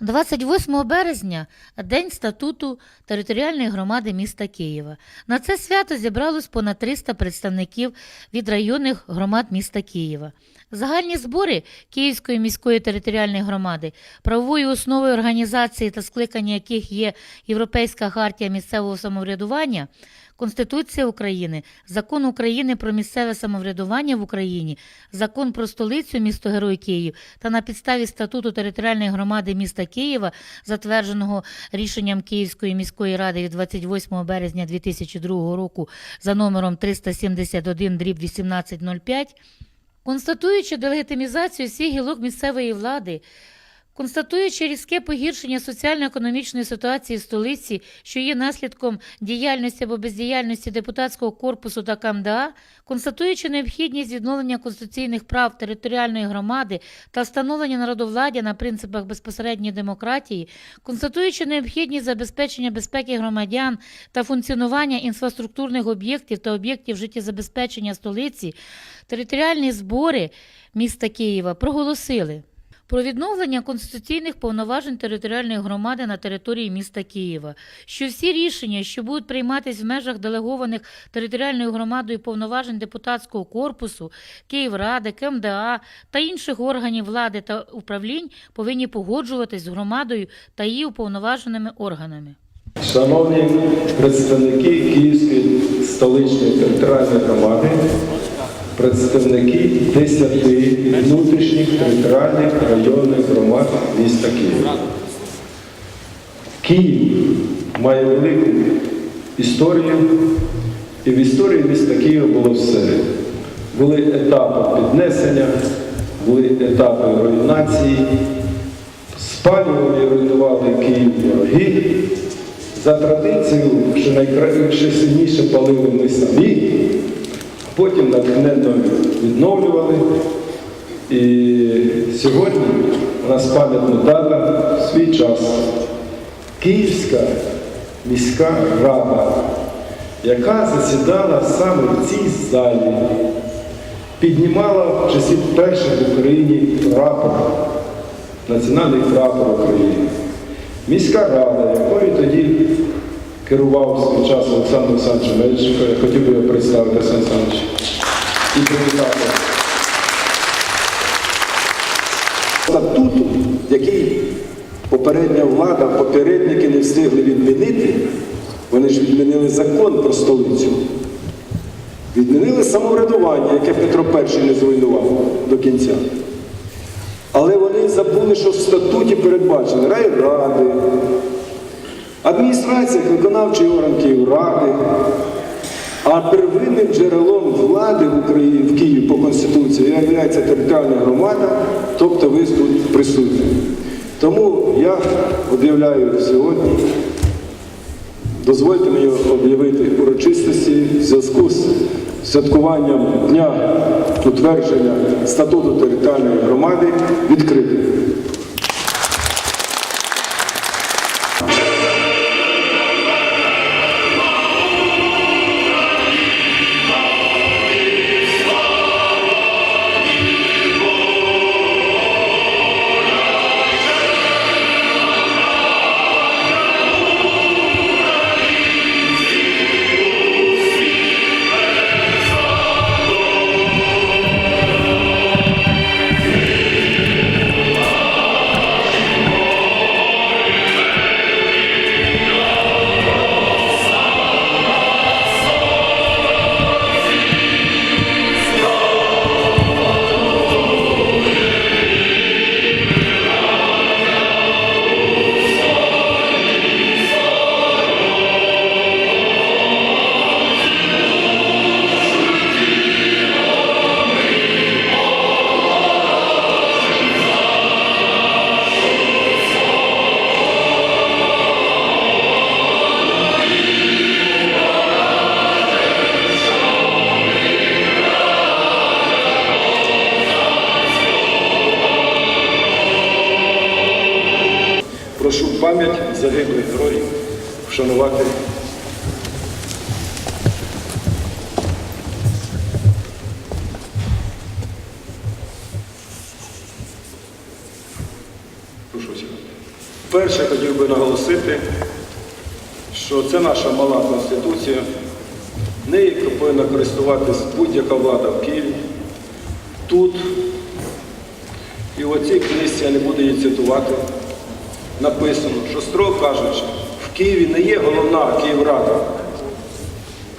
28 березня День статуту територіальної громади міста Києва. На це свято зібралось понад 300 представників від районних громад міста Києва. Загальні збори Київської міської територіальної громади, правовою основою організації та скликання яких є Європейська хартія місцевого самоврядування, Конституція України, Закон України про місцеве самоврядування в Україні, Закон про столицю місто Герой Київ та на підставі статуту територіальної громади міста Києва, затвердженого рішенням Київської міської ради від 28 березня 2002 року за номером 371 дріб 1805, констатуючи делегітимізацію всіх гілок місцевої влади. Констатуючи різке погіршення соціально-економічної ситуації в столиці, що є наслідком діяльності або бездіяльності депутатського корпусу та КМДА, констатуючи необхідність відновлення конституційних прав територіальної громади та встановлення народовладдя на принципах безпосередньої демократії, констатуючи необхідність забезпечення безпеки громадян та функціонування інфраструктурних об'єктів та об'єктів життєзабезпечення столиці, територіальні збори міста Києва проголосили про відновлення конституційних повноважень територіальної громади на території міста Києва, що всі рішення, що будуть прийматись в межах делегованих територіальною громадою повноважень депутатського корпусу, Київради, КМДА та інших органів влади та управлінь, повинні погоджуватись з громадою та її уповноваженими органами. Шановні представники Київської столичної територіальної громади, представники 10 внутрішніх територіальних районних громад міста Києва. Київ має велику історію, і в історії міста Києва було все. Були етапи піднесення, були етапи руйнації, спалювали і руйнували Київ вороги. За традицією, що найкраще сильніше палили ми самі, потім натхненно відновлювали. І сьогодні у нас пам'ятна дата в свій час. Київська міська рада, яка засідала саме в цій залі, піднімала в часі перших в Україні прапор, національний прапор України. Міська рада, якою тоді керував свій час Олександр Олександрович Мельченко, я хотів би його представити, Олександр Олександрович, і привітати. статуту, який попередня влада, попередники не встигли відмінити, вони ж відмінили закон про столицю. Відмінили самоврядування, яке Петро І не зруйнував до кінця. Але вони забули, що в статуті передбачено райради, адміністрація, виконавчий орган Київради. А первинним джерелом влади в Україні в Києві по Конституції є територіальна громада, тобто ви тут присутні. Тому я об'являю сьогодні, дозвольте мені об'явити урочистості в зв'язку з святкуванням дня утвердження статуту територіальної громади відкритим. Пам'ять загиблих героїв вшанувати. Перше хотів би наголосити, що це наша мала конституція. Нею повинна користуватись будь-яка влада в Києві. Тут і в оцій книжці я не буду її цитувати. Написано, що строго кажучи, в Києві не є головна Київрада.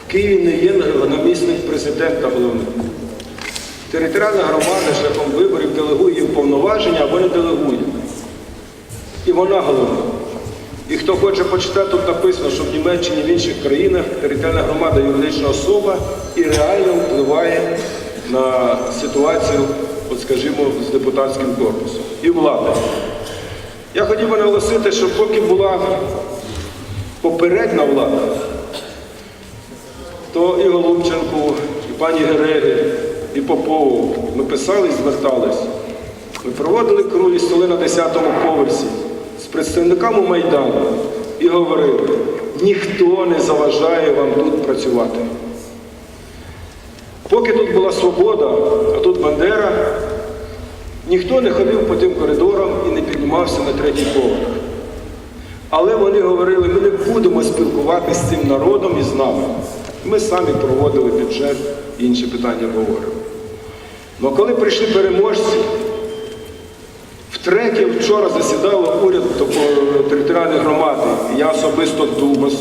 В Києві не є намісник президента головний. Територіальна громада шляхом виборів делегує їм повноваження або не делегує. І вона головна. І хто хоче почитати, тут написано, що в Німеччині в інших країнах територіальна громада юридична особа і реально впливає на ситуацію, от скажімо, з депутатським корпусом. І влада. Я хотів би наголосити, що поки була попередня влада, то і Голубченку, і пані Гереги, і Попову ми писали і звертались. Ми проводили круглі столи на 10-му поверсі з представниками Майдану і говорили, ніхто не заважає вам тут працювати. Поки тут була свобода, а тут Бандера, ніхто не ходив по тим коридорам і не піднімався на третій поверх. Але вони говорили, ми не будемо спілкуватися з цим народом і з нами. Ми самі проводили бюджет, і інші питання говорили. Ну коли прийшли переможці, втретє вчора засідало уряд територіальної громади. Я особисто Дубас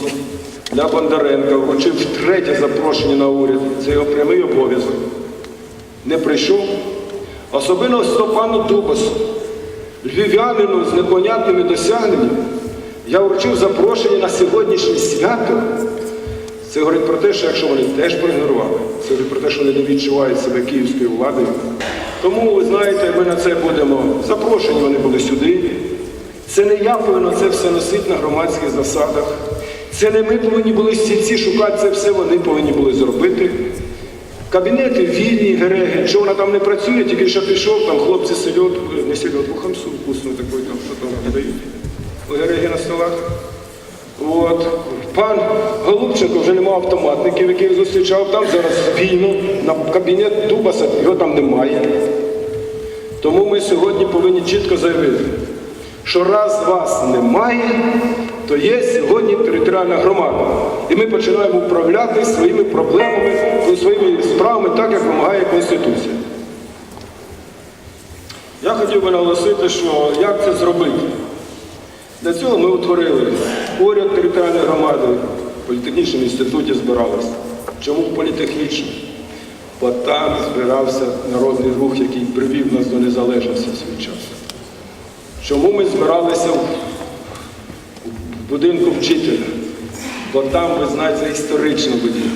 для Бондаренка вручив втретє запрошення на уряд. Це його прямий обов'язок. Не прийшов. Особливо Степану Дубасу, львів'янину з непонятними досягненнями, я вручив запрошення на сьогоднішнє свято. Це говорить про те, що якщо вони теж проігнорували, це говорить про те, що вони не відчувають себе київською владою. Тому, ви знаєте, ми на це будемо запрошені, вони були сюди. Це не я повинен це все носити на громадських засадах. Це не ми повинні були стільці шукати, це все вони повинні були зробити. Кабінети вільні, гереги, що вона там не працює, тільки що пішов, там хлопці сельодку, не сельодку, хамсу вкусну таку, там що там подають. Гереги на столах. От. Пан Голубченко вже немає автоматників, яких зустрічав, там зараз вільно, на кабінет Дубаса, його там немає. Тому ми сьогодні повинні чітко заявити, що раз вас немає, то є сьогодні територіальна громада. І ми починаємо управляти своїми проблемами, своїми справами, так як вимагає Конституція. Я хотів би наголосити, що як це зробити. Для цього ми утворили уряд територіальної громади, в політехнічному інституті збиралися. Чому в політехнічному? Бо там збирався народний рух, який привів нас до незалежності свій час. Чому ми збиралися будинку вчителя? Бо там, ви знаєте, історична будівля.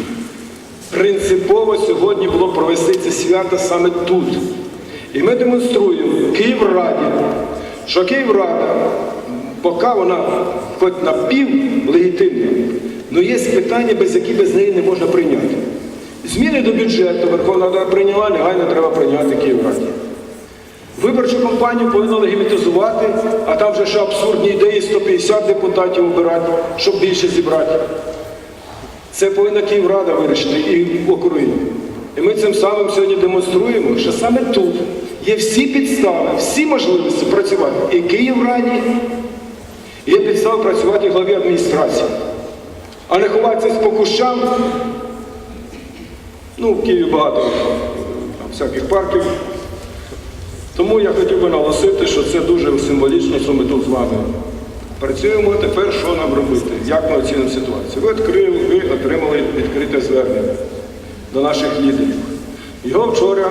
Принципово сьогодні було провести це свято саме тут. І ми демонструємо Київраді, що Київрада, поки вона хоч напів легітимна, але є питання, без які без неї не можна прийняти. Зміни до бюджету Верховна Рада прийняла, негайно треба прийняти Київраді. Виборчу кампанію повинна легімітизувати, а там вже ще абсурдні ідеї 150 депутатів обирати, щоб більше зібрати. Це повинна Київрада вирішити і в округі. І ми цим самим сьогодні демонструємо, що саме тут є всі підстави, всі можливості працювати і Київраді, є підстави працювати і главі адміністрації. А не ховатися з по кущам. Ну, в Києві багато там, всяких парків. Тому я хотів би наголосити, що це дуже символічно, що ми тут з вами працюємо. Тепер що нам робити? Як ми оцінимо ситуацію? Ви, відкрили, ви отримали відкрите звернення до наших лідерів. Його вчора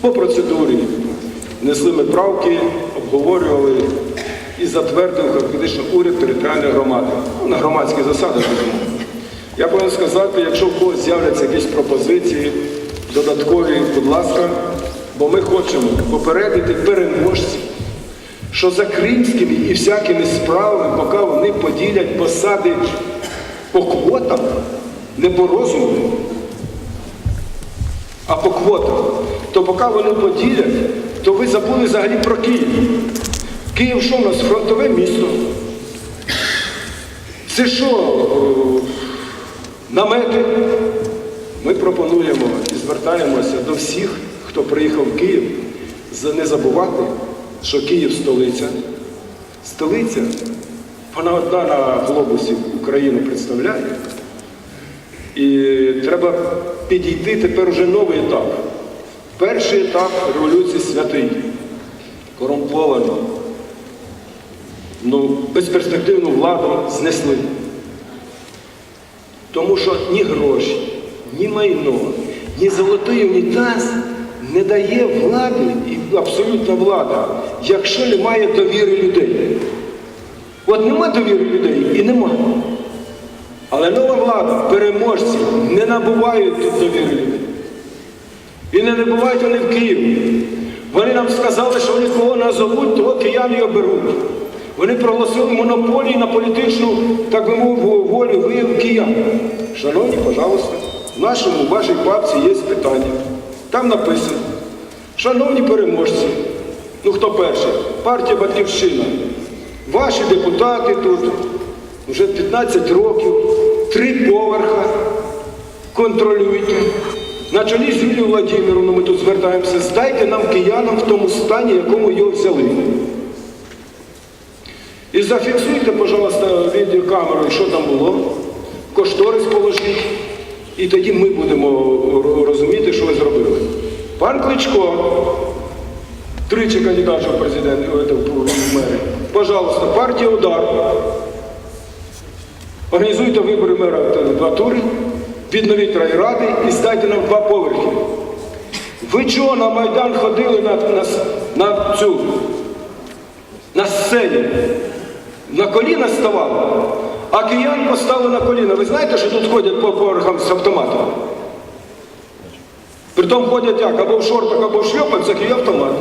по процедурі внесли ми правки, обговорювали і затвердив фактично уряд територіальної громади. Ну, на громадських засадах, безумовно. Я повинен сказати, якщо в когось з'являться якісь пропозиції додаткові, будь ласка, бо ми хочемо попередити переможців, що за кримськими і всякими справами, поки вони поділять посади по квотам, не по розуму, а по квотам, то поки вони поділять, то ви забули взагалі про Київ. Київ що у нас фронтове місто? Це що, намети? Ми пропонуємо і звертаємося до всіх, хто приїхав в Київ, не забувати, що Київ столиця, Столиця, вона одна на глобусі Україну представляє. І треба підійти тепер уже новий етап. Перший етап революції святий, корумпований. Ну, безперспективну владу знесли. Тому що ні гроші, ні майно, ні золотий унітаз не дає влади, абсолютна влада, якщо немає довіри людей. От нема довіри людей і нема. Але нова влада, переможці, не набувають довіри людей. І не набувають вони в Києві. Вони нам сказали, що вони кого назовуть, того кияни оберуть. Вони проголосили монополії на політичну, так би мовити, волю вияв киян. Шановні, пожалуйста, в нашому, вашій папці є питання. Там написано, шановні переможці, ну хто перший? Партія Батьківщина. Ваші депутати тут вже 15 років, три поверха контролюйте. На чолі з Юлією Владимировною ми тут звертаємося, здайте нам киянам в тому стані, якому його взяли. І зафіксуйте, пожалуйста, відеокамерою, що там було, кошторис положіть, і тоді ми будемо розуміти, що ви зробили. Пан Кличко, тричі кандидат в президенти, е, в мери. Пожалуйста, партія удар. Організуйте вибори мера в два тури, відновіть райради і здайте нам два поверхи. Ви чого на Майдан ходили на, на, на цю на сцені? На коліна ставали, а киян поставили на коліна. Ви знаєте, що тут ходять по поверхам з автоматом? Притом ходять як? Або в шортах, або в шльопанцях і автомат.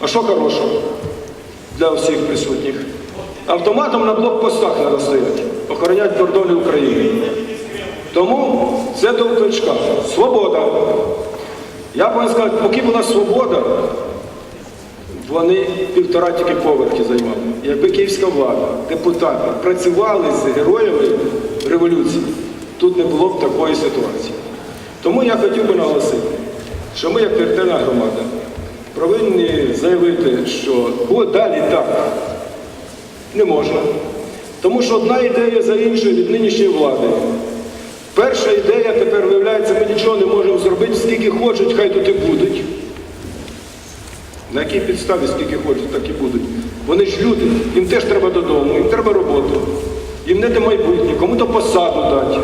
А що хорошого для всіх присутніх? Автоматом на блокпостах стояти, охоронять кордони України. Тому це до. Свобода. Я повинен сказати, поки була свобода, вони півтора тільки поверхи займали. Якби київська влада, депутати працювали з героями революції, тут не було б такої ситуації. Тому я хотів би наголосити, що ми, як територіальна громада, повинні заявити, що далі так не можна. Тому що одна ідея за іншою від нинішньої влади. Перша ідея тепер виявляється, ми нічого не можемо зробити, скільки хочуть, хай тут і будуть. На якій підставі скільки хочуть, так і будуть. Вони ж люди, їм теж треба додому, їм треба роботу, їм не те майбутнє, кому-то посаду дати.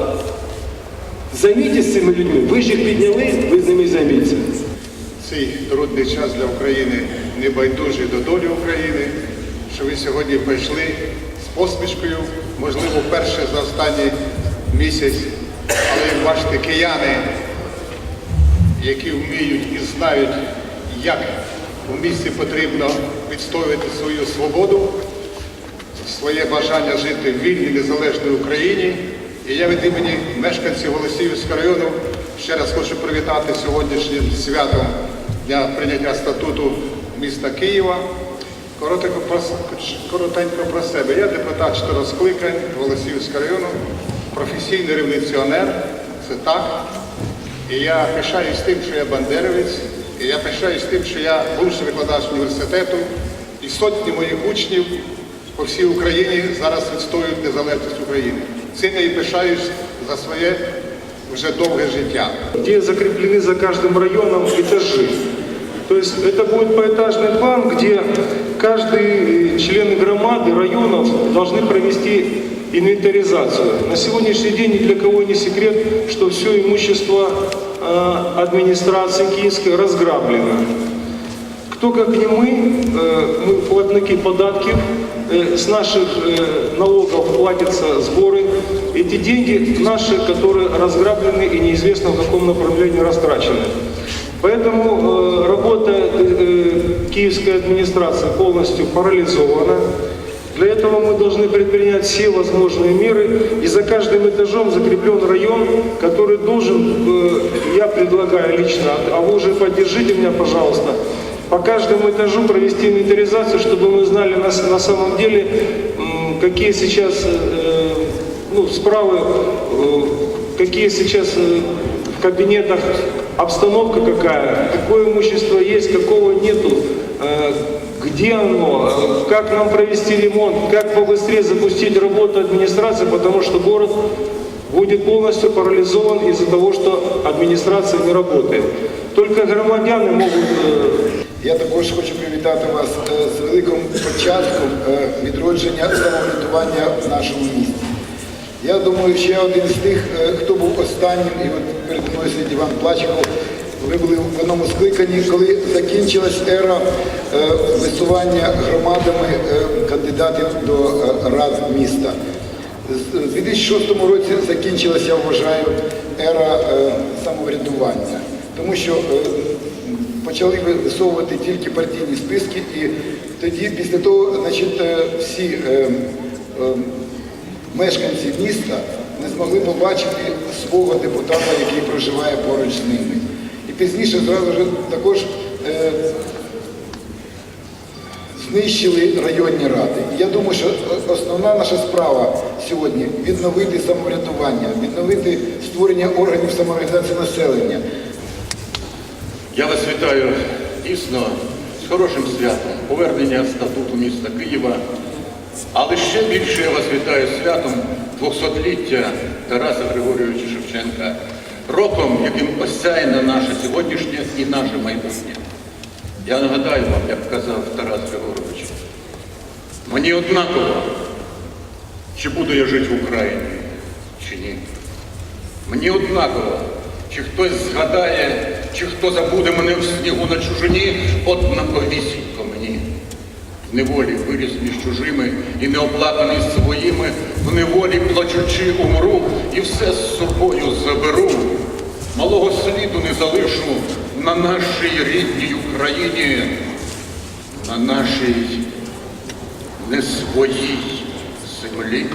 Займіться цими людьми, ви ж їх підняли, ви з ними займіться. цей трудний час для України не байдужий до долі України, що ви сьогодні прийшли з посмішкою, можливо, вперше за останній місяць, але як бачите, кияни, які вміють і знають, як у місті потрібно відстоювати свою свободу, своє бажання жити в вільній незалежній Україні. І я від імені мешканців Голосіївського району ще раз хочу привітати сьогоднішнім святом дня прийняття статуту міста Києва. Коротенько про, коротенько про себе. Я депутат чотирьох скликань Голосіївського району, професійний революціонер, це так. І я пишаюсь тим, що я бандерівець, і я пишаюсь тим, що я бувший викладач університету, і сотні моїх учнів по всій Україні зараз відстоюють незалежність України. Цим я і пишаюсь за своє вже довге життя. где закреплены за каждым районом этажи. То есть это будет поэтажный план, где каждый э, член громады районов должны провести инвентаризацию. На сегодняшний день ни для кого не секрет, что все имущество э, администрации киевской разграблено. Кто как не мы, э, мы платники податков, э, с наших э, налогов платятся сборы. Эти деньги наши, которые разграблены и неизвестно в каком направлении растрачены. Поэтому э, работа э, киевской администрации полностью парализована. Для этого мы должны предпринять все возможные меры, и за каждым этажом закреплен район, который должен, э, я предлагаю лично, а вы уже поддержите меня, пожалуйста, по каждому этажу провести инвентаризацию, чтобы мы знали на, на самом деле, м, какие сейчас э, ну, справы, э, какие сейчас э, в кабинетах обстановка какая, какое имущество есть, какого нету, э, где оно, э, как нам провести ремонт, как побыстрее запустить работу администрации, потому что город будет полностью парализован из-за того, что администрация не работает. Только громадяне могут э, Я також хочу привітати вас е, з великим початком е, відродження самоврядування в нашому місті. Я думаю, ще один з тих, е, хто був останнім, і от перед мною сидить Іван Плачков, ви були в одному скликанні, коли закінчилась ера е, висування громадами е, кандидатів до е, рад міста. У 2006 році закінчилася, я вважаю, ера самоврядування, тому що почали висовувати тільки партійні списки, і тоді, після того, значить, всі мешканці міста не змогли побачити свого депутата, який проживає поруч з ними. Пізніше зразу ж також е, знищили районні ради. Я думаю, що основна наша справа сьогодні відновити самоврядування, відновити створення органів самоорганізації населення. Я вас вітаю дійсно з хорошим святом, повернення статуту міста Києва. Але ще більше я вас вітаю святом 200-ліття Тараса Григорійовича Шевченка, роком, яким осяяне наше сьогоднішнє і наше майбутнє. Я нагадаю вам, як казав Тарас Григорович, мені однаково, чи буду я жити в Україні, чи ні. Мені однаково, чи хтось згадає, чи хто забуде мене в снігу на чужині, однаковісінько мені. В неволі виріс між чужими і неоплаканий своїми, в неволі плачучи умру і все з собою заберу. Малого сліду не залишу на нашій рідній Україні, на нашій не своїй землі.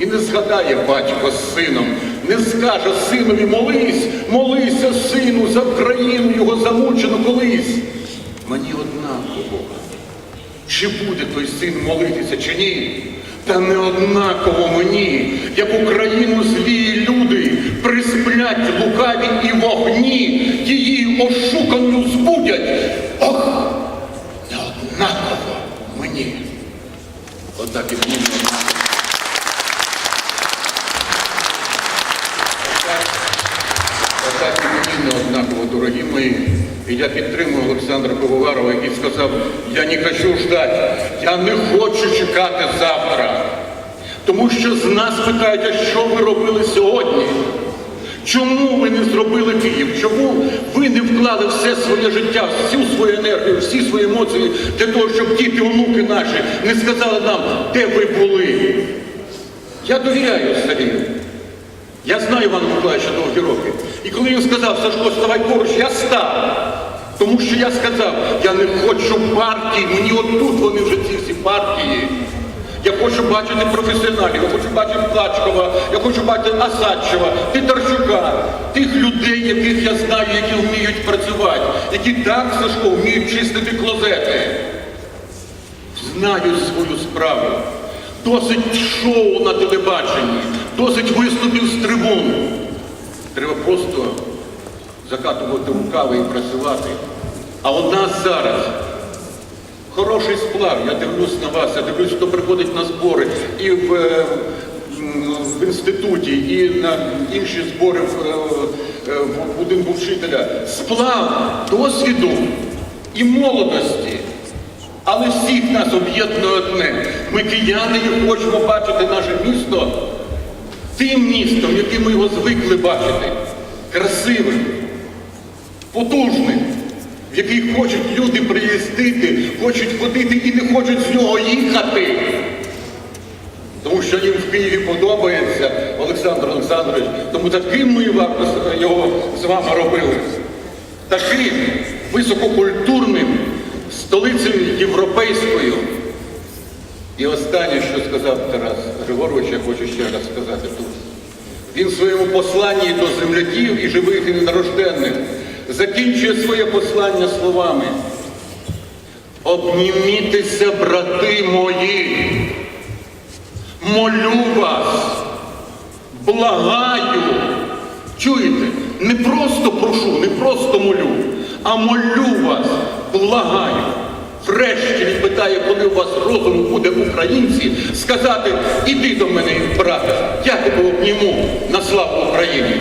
І не згадає батько з сином, не скаже синові молись, молися, сину, за Україну його замучену колись. Мені однаково, чи буде той син молитися, чи ні. Та не однаково мені, як Україну злі люди присплять лукаві і вогні, її ошукану збудять. Ох, не однаково мені. Отак і мені не однаково. Мені однаково, дорогі мої. І я підтримую Олександра Пивоварова, який сказав, я не хочу ждати, я не хочу чекати завтра. Тому що з нас питають, а що ви робили сьогодні? Чому ви не зробили Київ? Чому ви не вклали все своє життя, всю свою енергію, всі свої емоції для того, щоб діти, онуки наші не сказали нам, де ви були? Я довіряю Сергію. Я знаю Івана Миколаївича довгі роки. І коли він сказав, Сашко, ставай поруч, я став. Тому що я сказав, я не хочу партії, мені отут вони вже ці всі партії. Я хочу бачити професіоналів, я хочу бачити Плачкова, я хочу бачити Асадчева, Титарчука, тих людей, яких я знаю, які вміють працювати, які так, Сашко, вміють чистити клозети знають свою справу. Досить шоу на телебаченні, досить виступів з трибун. Треба просто закатувати рукави і працювати. А у нас зараз хороший сплав. Я дивлюсь на вас, я дивлюсь, хто приходить на збори і в, е, в інституті, і на інші збори в, е, е, в будинку вчителя. Сплав досвіду і молодості. Але всіх нас об'єднує одне. Ми кияни і хочемо бачити наше місто тим містом, яким ми його звикли бачити. Красивим, потужним, в який хочуть люди приїздити, хочуть ходити і не хочуть з нього їхати. Тому що їм в Києві подобається Олександр Олександрович. Тому таким ми його з вами робили. Таким висококультурним, столицею європейською. І останнє, що сказав Тарас Григорович, я хочу ще раз сказати тут. Він в своєму посланні до земляків і живих і нерожденних закінчує своє послання словами. Обнімітеся, брати мої, молю вас, благаю. Чуєте? не просто прошу, не просто молю, а молю вас, благаю. Врешті він питає, коли у вас розум буде українці, сказати, іди до мене, брате, я тебе обніму на славу Україні.